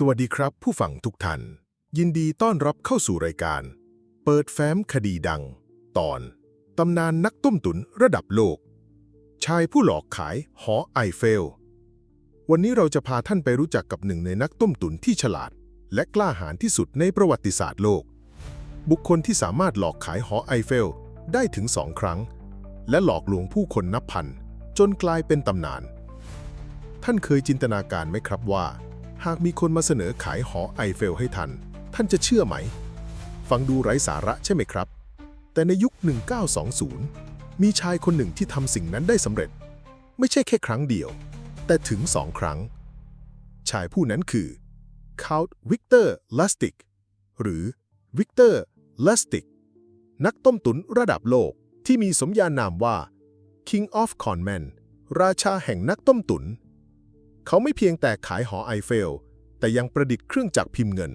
สวัสดีครับผู้ฟังทุกท่าน ยินดีต้อนรับเข้าสู่รายการ เปิดแฟ้มคดีดัง ตอน ตำนานนักต้มตุ๋นระดับโลก ชายผู้หลอกขายหอไอเฟล วันนี้เราจะพาท่านไปรู้จักกับหนึ่งในนักต้มตุ๋นที่ฉลาด และกล้าหาญที่สุดในประวัติศาสตร์โลก บุคคลที่สามารถหลอกขายหอไอเฟลได้ถึงสองครั้ง และหลอกลวงผู้คนนับพัน จนกลายเป็นตำนาน ท่านเคยจินตนาการไหมครับว่า หากมีคนมาเสนอขายหอไอเฟลให้ท่านท่านจะเชื่อไหม ฟังดูไร้สาระใช่ไหมครับ แต่ในยุค 1920 มีชายคนหนึ่งที่ทำสิ่งนั้นได้สำเร็จ ไม่ใช่แค่ครั้งเดียว แต่ถึงสองครั้ง ชายผู้นั้นคือ Count Victor Lustig หรือ Victor Lustig นักต้มตุ๋นระดับโลกที่มีสมญานามว่า King of Conman ราชาแห่งนักต้มตุ๋น เขาไม่เพียงแต่ขายหอไอเฟล แต่ยังประดิษฐ์เครื่องจักรพิมพ์เงิน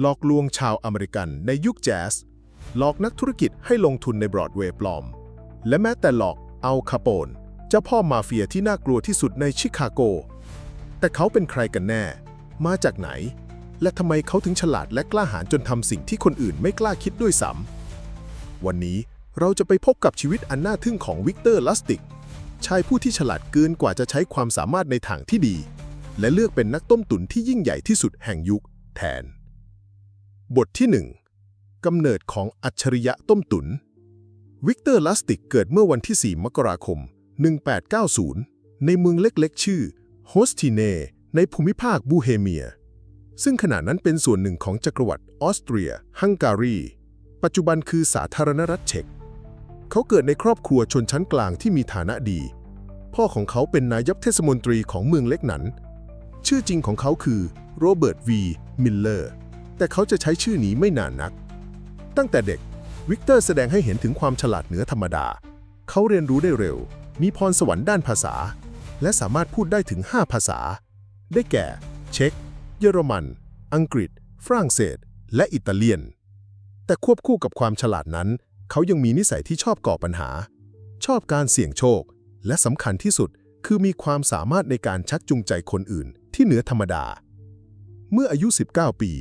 หลอกลวงชาวอเมริกันในยุคแจ๊สหลอกนักธุรกิจให้ลงทุนในบรอดเวย์ปลอม และแม้แต่หลอกเอาคาโปนเจ้าพ่อมาเฟียที่น่ากลัวที่สุดในชิคาโก แต่เขาเป็นใครกันแน่ มาจากไหน และทำไมเขาถึงฉลาดและกล้าหาญจนทำสิ่งที่คนอื่นไม่กล้าคิดด้วยซ้ำวันนี้เราจะไปพบกับชีวิตอันน่าทึ่งของวิกเตอร์ลัสติก ชายผู้ที่ฉลาดเกินกว่าจะใช้ความสามารถในทางที่ดี และเลือกเป็นนักต้มตุ๋นที่ยิ่งใหญ่ที่สุดแห่งยุคแทน บทที่ 1กำเนิดของอัจฉริยะต้มตุ๋นวิกเตอร์ลัสติกเกิดเมื่อวันที่ 4 มกราคม 1890 ในเมืองเล็กๆ ชื่อโฮสติเนในภูมิภาคบูเฮเมีย ซึ่งขณะนั้นเป็นส่วนหนึ่งของจักรวรรดิออสเตรีย ฮังการี ปัจจุบันคือสาธารณรัฐเช็ก เขาเกิดในครอบครัวชนชั้นกลางที่มีฐานะดี พ่อของเขาเป็นนายกเทศมนตรีของเมืองเล็กนั้นชื่อจริงของเขาคือโรเบิร์ตวีมิลเลอร์ แต่เขาจะใช้ชื่อนี้ไม่นานนัก ตั้งแต่เด็ก วิกเตอร์แสดงให้เห็นถึงความฉลาดเหนือธรรมดา เขาเรียนรู้ได้เร็ว มีพรสวรรค์ด้านภาษา และสามารถพูดได้ถึง 5 ภาษา ได้แก่ เช็ก เยอรมัน อังกฤษ ฝรั่งเศส และอิตาเลียน แต่ควบคู่กับความฉลาดนั้น เขายังมีนิสัยที่ชอบก่อปัญหา ชอบการเสี่ยงโชค และสำคัญที่สุดคือมีความสามารถในการชักจูงใจคนอื่น ที่เหนือธรรมดา เมื่ออายุ 19 ปี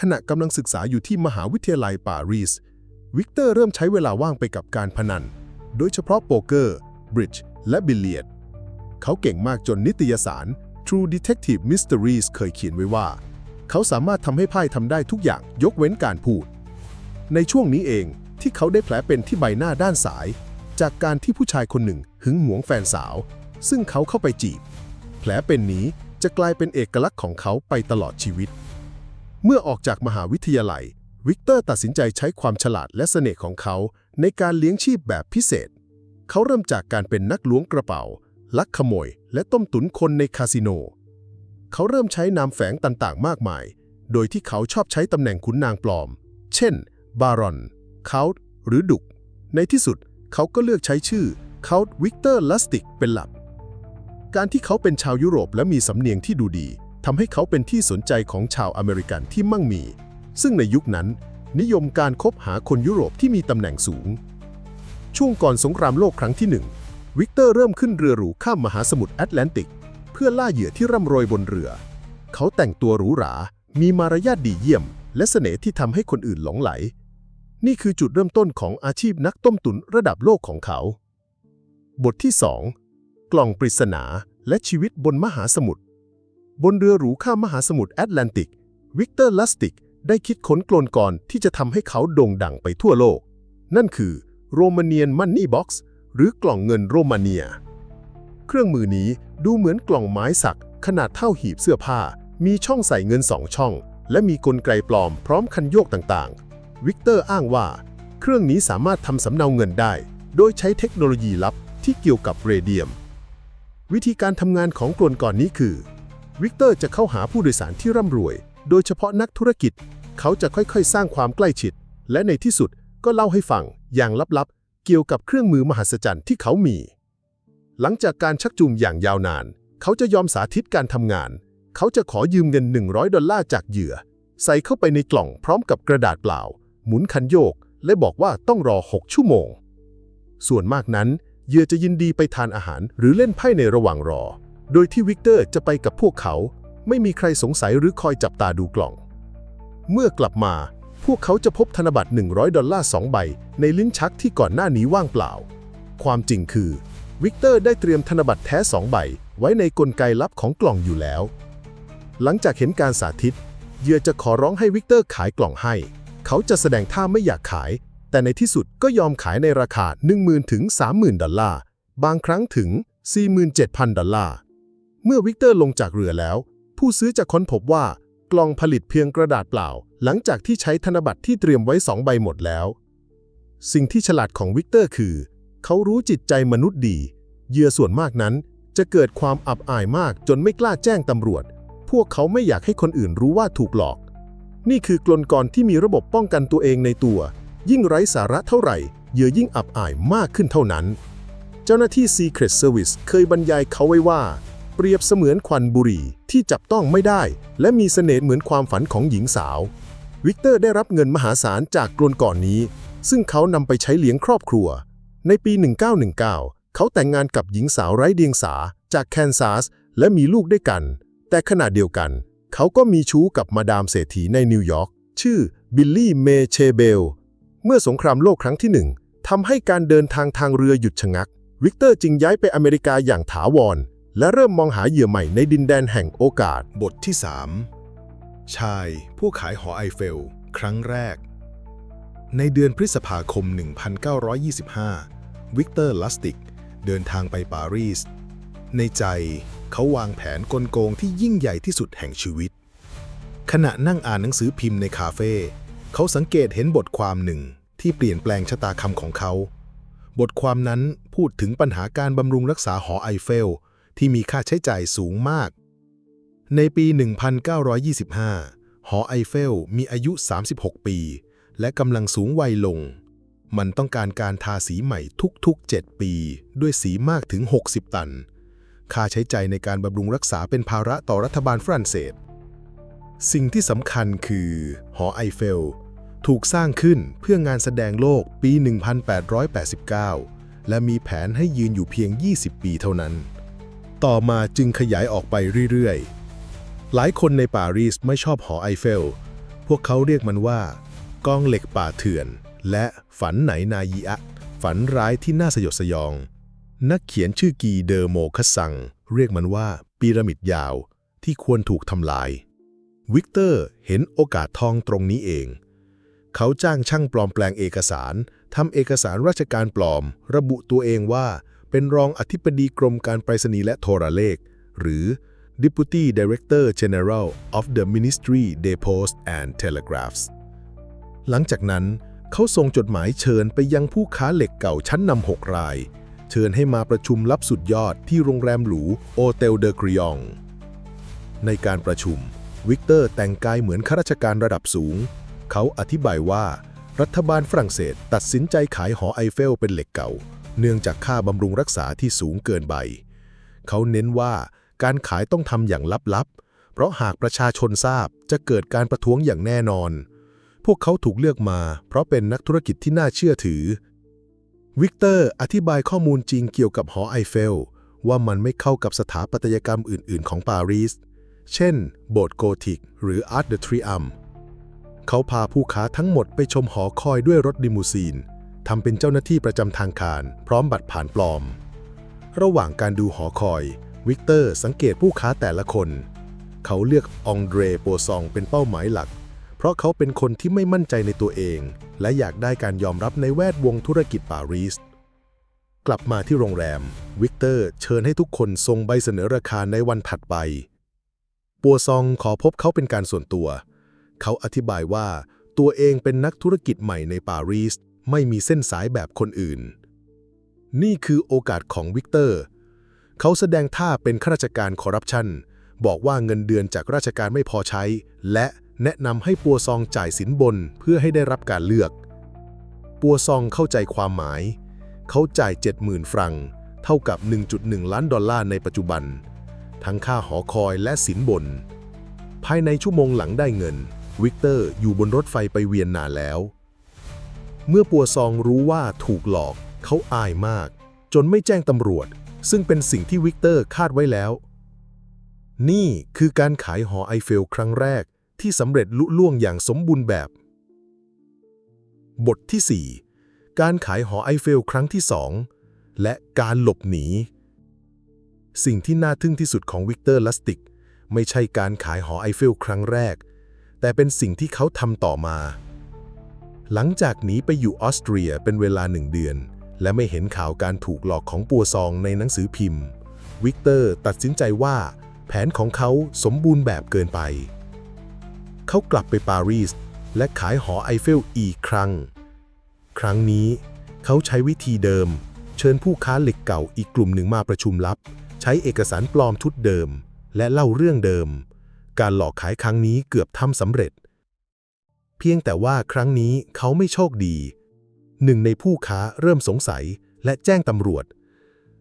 ขณะกำลังศึกษาอยู่ที่มหาวิทยาลัยปารีส วิกเตอร์เริ่มใช้เวลาว่างไปกับการพนัน โดยเฉพาะโป๊กเกอร์บริดจ์และบิลเลียด เขาเก่งมากจนนิตยสาร True Detective Mysteries เคยเขียนไว้ว่า เขาสามารถทำให้ไพ่ทำได้ทุกอย่างยกเว้นการพูด ในช่วงนี้เอง ที่เขาได้แผลเป็นที่ใบหน้าด้านซ้าย จากการที่ผู้ชายคนหนึ่งหึงหวงแฟนสาว ซึ่งเขาเข้าไปจีบ แผลเป็นนี้จะกลายเป็นเอกลักษณ์ของเขาไปตลอดชีวิต เมื่อออกจากมหาวิทยาลัย วิกเตอร์ตัดสินใจใช้ความฉลาดและเสน่ห์ของเขาในการเลี้ยงชีพแบบพิเศษ เขาเริ่มจากการเป็นนักล้วงกระเป๋า ลักขโมย และต้มตุ๋นคนในคาสิโน เขาเริ่มใช้นามแฝงต่างๆ มากมาย โดยที่เขาชอบใช้ตำแหน่งขุนนางปลอม เช่น บารอน คา t หรือดุก ในที่สุดเขาก็เลือกใช้ชื่อคา t วิกเตอร์ลัสติกเป็นหลัก การที่เขาเป็นชาวยุโรปและมีสำเนียงที่ดูดีทำให้เขาเป็นที่สนใจของชาวอเมริกันที่มั่งมี ซึ่งในยุคนั้น นิยมการคบหาคนยุโรปที่มีตำแหน่งสูง ช่วงก่อนสงครามโลกครั้งที่หนึ่งวิกเตอร์เริ่มขึ้นเรือหรูข้ามมหาสมุทรแอตแลนติก เพื่อล่าเหยื่อที่ร่ำรวยบนเรือ เขาแต่งตัวหรูหรา มีมารยาทดีเยี่ยม และเสน่ห์ที่ทำให้คนอื่นหลงไหล นี่คือจุดเริ่มต้นของอาชีพนักต้มตุ๋นระดับโลกของเขา บทที่ 2 กล่องปริศนาและชีวิตบนมหาสมุทร บนเรือหรูข้ามมหาสมุทรแอตแลนติก วิกเตอร์ลัสติก ได้คิดค้นกลนกรที่จะทำให้เขาโด่งดังไปทั่วโลก นั่นคือโรมาเนียนมันนี่บ็อกซ์หรือกล่องเงินโรมาเนีย เครื่องมือนี้ดูเหมือนกล่องไม้สัก ขนาดเท่าหีบเสื้อผ้า มีช่องใส่เงินสองช่อง และมีกลไกปลอมพร้อมคันโยกต่างๆ วิกเตอร์อ้างว่า เครื่องนี้สามารถทำสำเนาเงินได้ โดยใช้เทคโนโลยีลับที่เกี่ยวกับเรเดียม วิธีการทำงานของกลก่อนนี้คือ วิกเตอร์จะเข้าหาผู้โดยสารที่ร่ำรวย โดยเฉพาะนักธุรกิจ เขาจะค่อยๆ สร้างความใกล้ชิด และในที่สุดก็เล่าให้ฟังอย่างลับๆ เกี่ยวกับเครื่องมือมหัศจรรย์ที่เขามี หลังจากการชักจูงอย่างยาวนาน เขาจะยอมสาธิตการทำงาน เขาจะขอยืมเงิน 100 ดอลลาร์จากเหยื่อ ใส่เข้าไปในกล่องพร้อมกับกระดาษเปล่า หมุนคันโยก และบอกว่าต้องรอ 6 ชั่วโมง ส่วนมากนั้นเหยื่อจะยินดีไปทานอาหารหรือเล่นไพ่ในระหว่างรอ โดยที่วิกเตอร์จะไปกับพวกเขา ไม่มีใครสงสัยหรือคอยจับตาดูกล่อง เมื่อกลับมา พวกเขาจะพบธนบัตร 100 ดอลลาร์ 2 ใบ ในลิ้นชักที่ก่อนหน้านี้ว่างเปล่า ความจริงคือ วิกเตอร์ได้เตรียมธนบัตรแท้ 2 ใบ ไว้ในกลไกลับของกล่องอยู่แล้ว หลังจากเห็นการสาธิตเหยื่อจะขอร้องให้วิกเตอร์ขายกล่องให้ เขาจะแสดงท่าไม่อยากขาย แต่ในที่สุดก็ยอมขายในราคา 10,000ถึง30,000 ดอลลาร์ บางครั้งถึง 47,000 ดอลลาร์ เมื่อวิกเตอร์ลงจากเรือแล้ว ผู้ซื้อจะค้นพบว่ากล่องผลิตเพียงกระดาษเปล่า หลังจากที่ใช้ธนบัตรที่เตรียมไว้สองใบหมดแล้ว สิ่งที่ฉลาดของวิกเตอร์คือ เขารู้จิตใจมนุษย์ดี เหยื่อส่วนมากนั้นจะเกิดความอับอายมากจนไม่กล้าแจ้งตำรวจ พวกเขาไม่อยากให้คนอื่นรู้ว่าถูกหลอก นี่คือกลนกลที่มีระบบป้องกันตัวเองในตัว ยิ่งไร้สาระเท่าไหร่เหยื่อยิ่งอับอายมากขึ้นเท่านั้น เจ้าหน้าที่ Secret Service เคยบรรยายเขาไว้ว่า เปรียบเสมือนควันบุหรี่ที่จับต้องไม่ได้ และมีเสน่ห์เหมือนความฝันของหญิงสาว วิกเตอร์ได้รับเงินมหาศาลจากกลนก่อนนี้ ซึ่งเขานำไปใช้เลี้ยงครอบครัว ในปี 1919 เขาแต่งงานกับหญิงสาวไร้เดียงสาจากแคนซัสและมีลูกด้วยกัน แต่ขณะเดียวกัน เขาก็มีชู้กับมาดามเศรษฐีในนิวยอร์กชื่อบิลลี่เมเชเบล เมื่อสงครามโลกครั้งที่หนึ่งทำให้การเดินทางทางเรือหยุดชะงัก วิกเตอร์จึงย้ายไปอเมริกาอย่างถาวร และเริ่มมองหาเหยื่อใหม่ในดินแดนแห่งโอกาส บทที่ 3 ชายผู้ขายหอไอเฟล ครั้งแรก ในเดือนพฤษภาคม 1925 วิกเตอร์ลัสติก เดินทางไปปารีส ในใจ เขาวางแผนกลโกงที่ยิ่งใหญ่ที่สุดแห่งชีวิต ขณะนั่งอ่านหนังสือพิมพ์ในคาเฟ่เขาสังเกตเห็นบทความหนึ่งที่เปลี่ยนแปลงชะตากรรมของเขา บทความนั้นพูดถึงปัญหาการบำรุงรักษาหอไอเฟล ที่มีค่าใช้จ่ายสูงมาก ในปี 1925 หอไอเฟลมีอายุ 36 ปี และกำลังสูงวัยลง มันต้องการการทาสีใหม่ทุกๆ 7 ปี ด้วยสีมากถึง 60 ตัน ค่าใช้จ่ายในการบำรุงรักษาเป็นภาระต่อรัฐบาลฝรั่งเศส สิ่งที่สำคัญคือ หอไอเฟล ถูกสร้างขึ้นเพื่องานแสดงโลกปี 1889 และมีแผนให้ยืนอยู่เพียง 20 ปีเท่านั้น ต่อมาจึงขยายออกไปเรื่อยๆ หลายคนในปารีสไม่ชอบหอไอเฟล พวกเขาเรียกมันว่า กองเหล็กป่าเถื่อน และฝันไหนนายีอะฝันร้ายที่น่าสยดสยอง นักเขียนชื่อกีเดอร์โมคัสัง เรียกมันว่าปีระมิดยาวที่ควรถูกทำลาย วิกเตอร์เห็นโอกาสทองตรงนี้เอง เขาจ้างช่างปลอมแปลงเอกสารทำเอกสารราชการปลอม ระบุตัวเองว่าเป็นรองอธิบดีกรมการไปรษณีย์และโทรเลข หรือ Deputy Director General of the Ministry des Posts and Telegraphs หลังจากนั้นเขาส่งจดหมายเชิญไปยังผู้ค้าเหล็กเก่าชั้นนำหกราย เชิญให้มาประชุมลับสุดยอดที่โรงแรมหรูโอเตลเดอกริอง ในการประชุม วิกเตอร์แต่งกายเหมือนข้าราชการระดับสูง เขาอธิบายว่า รัฐบาลฝรั่งเศสตัดสินใจขายหอไอเฟลเป็นเหล็กเก่า เนื่องจากค่าบำรุงรักษาที่สูงเกินไป เขาเน้นว่าการขายต้องทำอย่างลับๆ เพราะหากประชาชนทราบจะเกิดการประท้วงอย่างแน่นอน พวกเขาถูกเลือกมา เพราะเป็นนักธุรกิจที่น่าเชื่อถือ วิกเตอร์อธิบายข้อมูลจริงเกี่ยวกับหอไอเฟล ว่ามันไม่เข้ากับสถาปัตยกรรมอื่น ๆ ของปารีส เช่น โบสถ์โกธิก หรือ Art de Triomphe เขาพาผู้ค้าทั้งหมดไปชมหอคอยด้วยรถดิมูซีนทำเป็นเจ้าหน้าที่ประจำทางการ พร้อมบัตรผ่านปลอม ระหว่างการดูหอคอย วิกเตอร์สังเกตผู้ค้าแต่ละคน เขาเลือกองเดรโปซองเป็นเป้าหมายหลัก เพราะเขาเป็นคนที่ไม่มั่นใจในตัวเอง และอยากได้การยอมรับในแวดวงธุรกิจปารีส กลับมาที่โรงแรม วิกเตอร์เชิญให้ทุกคนส่งใบเสนอราคาในวันถัดไป ปัวซองขอพบเขาเป็นการส่วนตัว เขาอธิบายว่าตัวเองเป็นนักธุรกิจใหม่ในปารีส ไม่มีเส้นสายแบบคนอื่น นี่คือโอกาสของวิกเตอร์ เขาแสดงท่าเป็นข้าราชการคอร์รัปชันบอกว่าเงินเดือนจากราชการไม่พอใช้ และ แนะนำให้ปัวซองจ่ายสินบนเพื่อให้ได้รับการเลือก ปัวซองเข้าใจความหมาย เขาจ่าย 70,000 ฟรัง เท่ากับ 1.1 ล้านดอลลาร์ในปัจจุบัน ทั้งค่าหอคอยและสินบน ภายในชั่วโมงหลังได้เงิน วิกเตอร์อยู่บนรถไฟไปเวียนนาแล้ว เมื่อปัวซองรู้ว่าถูกหลอก เขาอายมาก จนไม่แจ้งตำรวจ ซึ่งเป็นสิ่งที่วิกเตอร์คาดไว้แล้ว นี่คือการขายหอไอเฟลครั้งแรก ที่สำเร็จลุล่วงอย่างสมบูรณ์แบบ บทที่ 4 การขายหอไอเฟลครั้งที่ 2 และการหลบหนี สิ่งที่น่าทึ่งที่สุดของวิกเตอร์ลัสติก ไม่ใช่การขายหอไอเฟลครั้งแรก แต่เป็นสิ่งที่เขาทำต่อมา หลังจากหนีไปอยู่ออสเตรียเป็นเวลาหนึ่งเดือน และไม่เห็นข่าวการถูกหลอกของปัวซองในหนังสือพิมพ์วิกเตอร์ตัดสินใจว่าแผนของเขาสมบูรณ์แบบเกินไป เขากลับไปปารีส และขายหอไอเฟลอีกครั้ง ครั้งนี้เขาใช้วิธีเดิม เชิญผู้ค้าเหล็กเก่าอีกกลุ่มหนึ่งมาประชุมลับ ใช้เอกสารปลอมชุดเดิม และเล่าเรื่องเดิม การหลอกขายครั้งนี้เกือบทำสำเร็จ เพียงแต่ว่าครั้งนี้เขาไม่โชคดี หนึ่งในผู้ค้าเริ่มสงสัยและแจ้งตำรวจ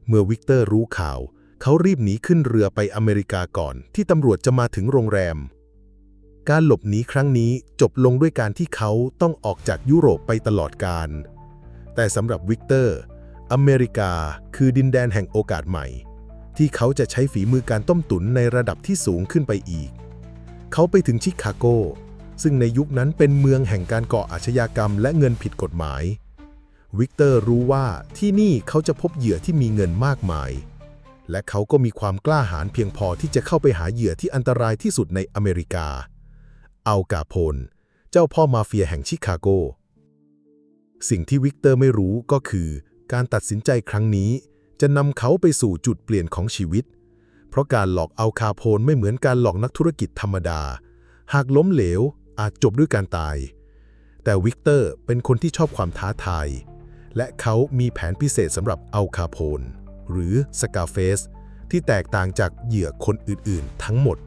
เมื่อวิกเตอร์รู้ข่าว เขารีบหนีขึ้นเรือไปอเมริกาก่อนที่ตำรวจจะมาถึงโรงแรม การหลบหนีครั้งนี้จบลงด้วยการที่เขาต้องออกจากยุโรปไปตลอดกาลแต่สำหรับวิกเตอร์ อเมริกาคือดินแดนแห่งโอกาสใหม่ ที่เขาจะใช้ฝีมือการต้มตุ๋นในระดับที่สูงขึ้นไปอีก เขาไปถึงชิคาโก ซึ่งในยุคนั้นเป็นเมืองแห่งการก่ออาชญากรรมและเงินผิดกฎหมาย วิกเตอร์รู้ว่าที่นี่เขาจะพบเหยื่อที่มีเงินมากมาย และเขาก็มีความกล้าหาญเพียงพอที่จะเข้าไปหาเหยื่อที่อันตรายที่สุดในอเมริกา อัลกาโพนเจ้าพ่อมาเฟียแห่งชิคาโก สิ่งที่วิกเตอร์ไม่รู้ก็คือ การตัดสินใจครั้งนี้จะนำเขาไปสู่จุดเปลี่ยนของชีวิต เพราะการหลอกอัลคาโพนไม่เหมือนการหลอกนักธุรกิจธรรมดา หากล้มเหลวอาจจบด้วยการตาย แต่วิกเตอร์เป็นคนที่ชอบความท้าทาย และเขามีแผนพิเศษสำหรับอัลคาโพนหรือสกาเฟสที่แตกต่างจากเหยื่อคนอื่นๆ ทั้งหมด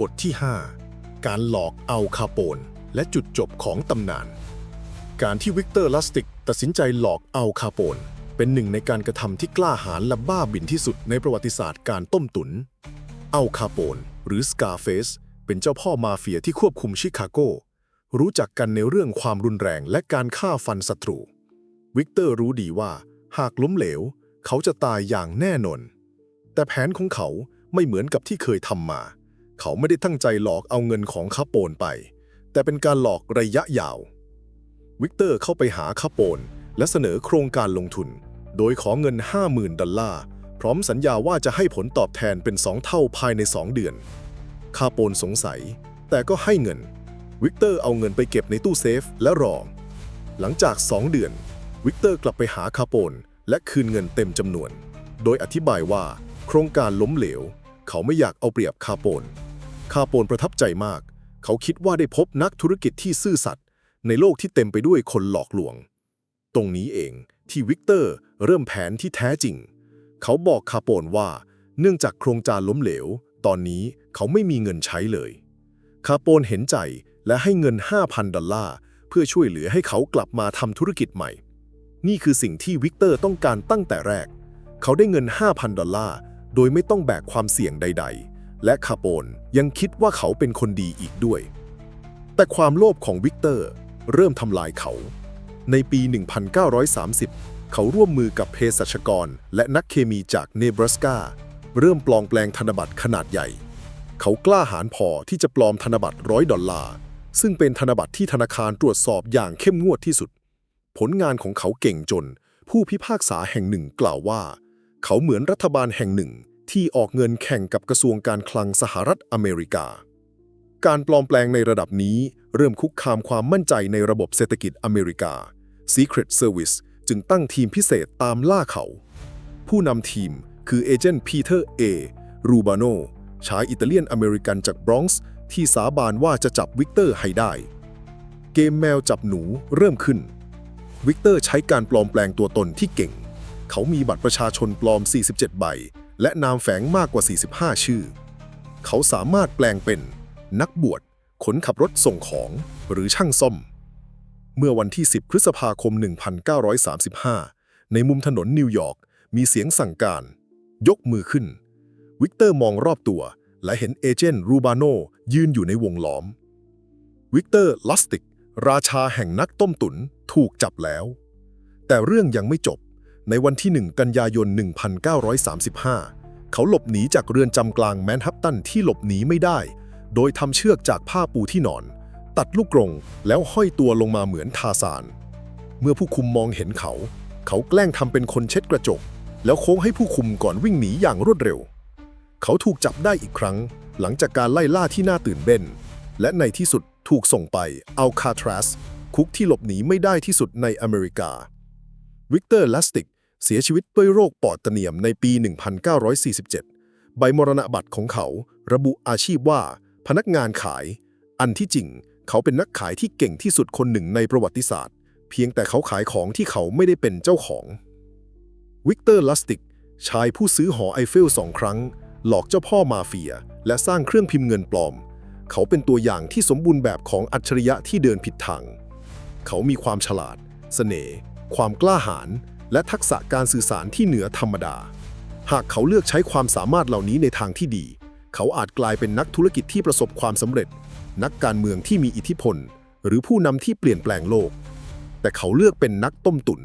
บทที่ 5 การหลอกเอาคาโปน และจุดจบของตำนาน การที่วิกเตอร์ลัสติกตัดสินใจหลอกเอาคาโปน เป็นหนึ่งในการกระทำที่กล้าหาญและบ้าบิ่นที่สุดในประวัติศาสตร์การต้มตุน เอาคาโปน หรือสกาเฟสเป็นเจ้าพ่อมาเฟียที่ควบคุมชิคาโก รู้จักกันในเรื่องความรุนแรงและการฆ่าฟันศัตรู วิกเตอร์รู้ดีว่า หากล้มเหลว เขาจะตายอย่างแน่นอน แต่แผนของเขาไม่เหมือนกับที่เคยทำมา เขาไม่ได้ตั้งใจหลอกเอาเงินของคาโปนไป แต่เป็นการหลอกระยะยาว วิกเตอร์เข้าไปหาคาโปนและเสนอโครงการลงทุน โดยขอเงิน 50,000 ดอลลาร์ พร้อมสัญญาว่าจะให้ผลตอบแทนเป็น2เท่าภายใน 2 เดือน คาโปนสงสัย แต่ก็ให้เงิน วิกเตอร์เอาเงินไปเก็บในตู้เซฟและรอ หลังจาก 2 เดือน วิกเตอร์กลับไปหาคาโปนและคืนเงินเต็มจำนวน โดยอธิบายว่า โครงการล้มเหลว เขาไม่อยากเอาเปรียบคาโปน คาโปนประทับใจมาก เขาคิดว่าได้พบนักธุรกิจที่ซื่อสัตย์ในโลกที่เต็มไปด้วยคนหลอกลวง ตรงนี้เองที่วิกเตอร์เริ่มแผนที่แท้จริง เขาบอกคาโปนว่า เนื่องจากโครงการล้มเหลว ตอนนี้เขาไม่มีเงินใช้เลย คาโปนเห็นใจและให้เงิน 5,000 ดอลลาร์เพื่อช่วยเหลือให้เขากลับมาทำธุรกิจใหม่ นี่คือสิ่งที่วิกเตอร์ต้องการตั้งแต่แรก เขาได้เงิน 5,000 ดอลลาร์โดยไม่ต้องแบกความเสี่ยงใด ๆ และคาโปนยังคิดว่าเขาเป็นคนดีอีกด้วย แต่ความโลภของวิกเตอร์เริ่มทำลายเขา ในปี 1930 เขาร่วมมือกับเภสัชกรและนักเคมีจากเนบราสกาเริ่มปลอมแปลงธนบัตรขนาดใหญ่ เขากล้าหาญพอที่จะปลอมธนบัตรร้อยดอลลาร์ ซึ่งเป็นธนบัตรที่ธนาคารตรวจสอบอย่างเข้มงวดที่สุด ผลงานของเขาเก่งจน ผู้พิพากษาแห่งหนึ่งกล่าวว่า เขาเหมือนรัฐบาลแห่งหนึ่ง ที่ออกเงินแข่งกับกระทรวงการคลังสหรัฐอเมริกา การปลอมแปลงในระดับนี้เริ่มคุกคามความมั่นใจในระบบเศรษฐกิจอเมริกา Secret Service จึงตั้งทีมพิเศษตามล่าเขา ผู้นำทีมคือเอเจนต์พีเตอร์เอรูบาโนชายอิตาเลียนอเมริกันจากบรอนซ์ที่สาบานว่าจะจับวิกเตอร์ให้ได้ เกมแมวจับหนูเริ่มขึ้น วิกเตอร์ใช้การปลอมแปลงตัวตนที่เก่ง เขามีบัตรประชาชนปลอม 47 ใบ และนามแฝงมากกว่า 45 ชื่อ เขาสามารถแปลงเป็นนักบวชขนขับรถส่งของหรือช่างซ่อม เมื่อวันที่ 10 พฤษภาคม 1935 ในมุมถนนนิวยอร์กมีเสียงสั่งการ ยกมือขึ้น วิกเตอร์มองรอบตัว และเห็นเอเจนต์รูบาโนยืนอยู่ในวงล้อม วิกเตอร์ลัสติก ราชาแห่งนักต้มตุนถูกจับแล้ว แต่เรื่องยังไม่จบ ในวันที่ 1 กันยายน 1935 เขาหลบหนีจากเรือนจำกลางแมนฮัตตันที่หลบหนีไม่ได้ โดยทำเชือกจากผ้าปูที่นอน ตัดลูกกรงแล้วห้อยตัวลงมาเหมือนทาสาน เมื่อผู้คุมมองเห็นเขา เขาแกล้งทำเป็นคนเช็ดกระจก แล้วโค้งให้ผู้คุมก่อนวิ่งหนีอย่างรวดเร็ว เขาถูกจับได้อีกครั้ง หลังจากการไล่ล่าที่น่าตื่นเต้นและในที่สุดถูกส่งไปอัลคาทรัสคุกที่หลบหนีไม่ได้ที่สุดในอเมริกาวิกเตอร์ลาสติก เสียชีวิตด้วยโรคปอดตะเนียมในปี 1947 ใบมรณบัตรของเขาระบุอาชีพว่า พนักงานขาย อันที่จริง เขาเป็นนักขายที่เก่งที่สุดคนหนึ่งในประวัติศาสตร์ เพียงแต่เขาขายของที่เขาไม่ได้เป็นเจ้าของวิกเตอร์ลัสติก ชายผู้ซื้อหอไอเฟลสองครั้ง หลอกเจ้าพ่อมาเฟีย และสร้างเครื่องพิมพ์เงินปลอม เขาเป็นตัวอย่างที่สมบูรณ์แบบของอัจฉริยะที่เดินผิดทาง เขามีความฉลาดเสน่ห์ความกล้าหาญ และทักษะการสื่อสารที่เหนือธรรมดา หากเขาเลือกใช้ความสามารถเหล่านี้ในทางที่ดี เขาอาจกลายเป็นนักธุรกิจที่ประสบความสำเร็จ นักการเมืองที่มีอิทธิพล หรือผู้นำที่เปลี่ยนแปลงโลก แต่เขาเลือกเป็นนักต้มตุน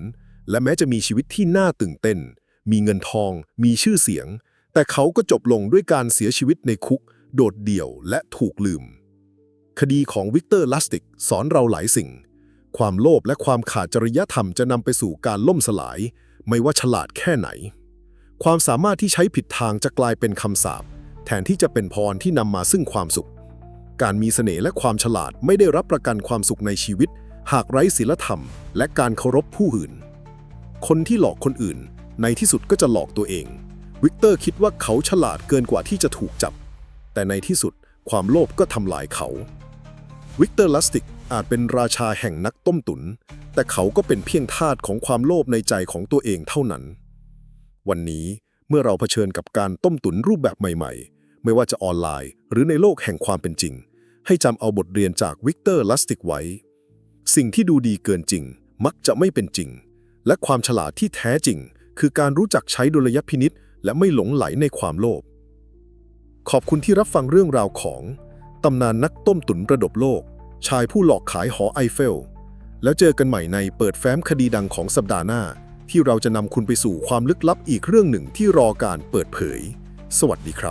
และแม้จะมีชีวิตที่น่าตื่นเต้น มีเงินทอง มีชื่อเสียง แต่เขาก็จบลงด้วยการเสียชีวิตในคุก โดดเดี่ยวและถูกลืม คดีของวิกเตอร์ลัสติกสอนเราหลายสิ่ง ความโลภและความขาดจริยธรรมจะนำไปสู่การล่มสลาย ไม่ว่าฉลาดแค่ไหน ความสามารถที่ใช้ผิดทางจะกลายเป็นคำสาปแทนที่จะเป็นพรที่นำมาซึ่งความสุข การมีเสน่ห์และความฉลาดไม่ได้รับประกันความสุขในชีวิต หากไร้ศีลธรรม และการเคารพผู้อื่น คนที่หลอกคนอื่น ในที่สุดก็จะหลอกตัวเอง วิกเตอร์คิดว่าเขาฉลาดเกินกว่าที่จะถูกจับ แต่ในที่สุดความโลภก็ทำลายเขา วิกเตอร์ลัสติก อาจเป็นราชาแห่งนักต้มตุน แต่เขาก็เป็นเพียงทาสของความโลภในใจของตัวเองเท่านั้น วันนี้เมื่อเราเผชิญกับการต้มตุนรูปแบบใหม่ ๆ ไม่ว่าจะออนไลน์ หรือในโลกแห่งความเป็นจริง ให้จำเอาบทเรียนจากวิกเตอร์ลัสติกไว้ สิ่งที่ดูดีเกินจริง มักจะไม่เป็นจริง และความฉลาดที่แท้จริง คือการรู้จักใช้ดุลยพินิษและไม่หลงไหลในความโลภขอบคุณที่รับฟังเรื่องราวของตำนานนักต้มตุ๋นระดบโลก ชายผู้หลอกขายหอไอเฟล แล้วเจอกันใหม่ในเปิดแฟ้มคดีดังของสัปดาห์หน้า ที่เราจะนำคุณไปสู่ความลึกลับอีกเรื่องหนึ่งที่รอการเปิดเผย สวัสดีครับ